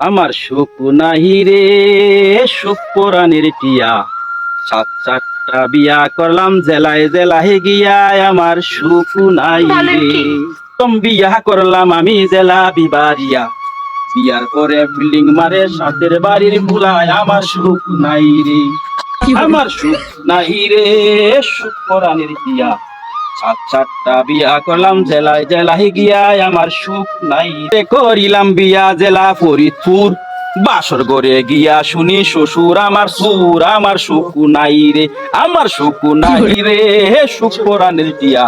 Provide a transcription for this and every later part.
আমার সুখ নাহি রে সুখ পরাণের টিয়া। সাত চারটা বিয়া করলাম জেলায় জেলায় গিয়ায় আমার সুখ নাই রে? প্রথম বিয়া করলাম আমি জেলা বিবারিয়া। বিয়ার পরে বিল্ডিং মারে সাথের বাড়ির বুলায় আমার সুখ নাই রে। আমার সুখ নাই রে সুখ পরাণের টিয়া। সাত চারটা বিয়া করলাম জেলায় জেলায় গিয়ায় আমার সুখ নাই। করিলাম বিয়া জেলা ফরিদপুর বাসর করে গিয়া শুনি শ্বশুর আমার সুর আমার সুখ নাই রে আমার সুখ নাই রে সুখ পরাণের টিয়া।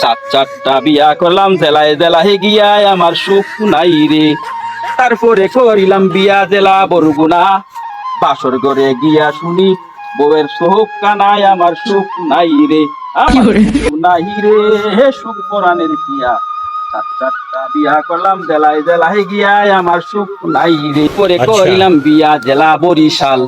সাত চারটা বিয়া করলাম জেলায় জেলায় গিয়ায় আমার সুখ নাই রে। তারপরে করিলাম বিয়া জেলা বরগুনা বাসর করে গিয়া শুনি বউয়ের সুখ কানায় আমার সুখ নাই রে। আমার সুখ নাই রে হে সুখ পরাণের পিয়া। সাত বিয়া করলাম জেলায় জেলায় গিয়ায় আমার সুখ নাই রে। আচ্ছা। করিলাম বিয়া জেলা বরিশাল।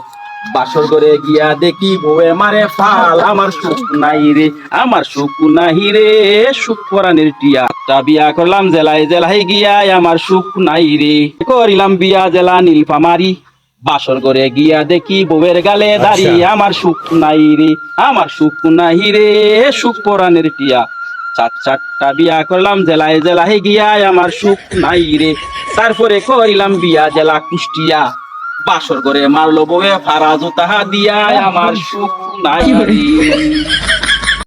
বাসর করে গিয়া দেখি বউয়ে মারে ফাল আমার সুখ নাই রে আমার সুখ নাই রে সুখ পরাণের টিয়া। তা বিয়া করলাম জেলায় জেলায় গিয়ায় আমার সুখ নাই রে। করিলাম বিয়া জেলা নীলফামারি। বাসর করে গিয়া দেখি বউয়ের গালে দাঁড়িয়ে আচ্ছা। আমার সুখ নাই রে আমার সুখ নাই রে সুখ পরাণের টিয়া। চার চারটা বিয়া করলাম জেলায় জেলায় গিয়া আমার সুখ নাই রে। তারপরে করিলাম বিয়া জেলা কুষ্টিয়া। বাসর করে মারলো বউয়ে ফারা জোতাহা দিয়া আমার সুখ নাই রে।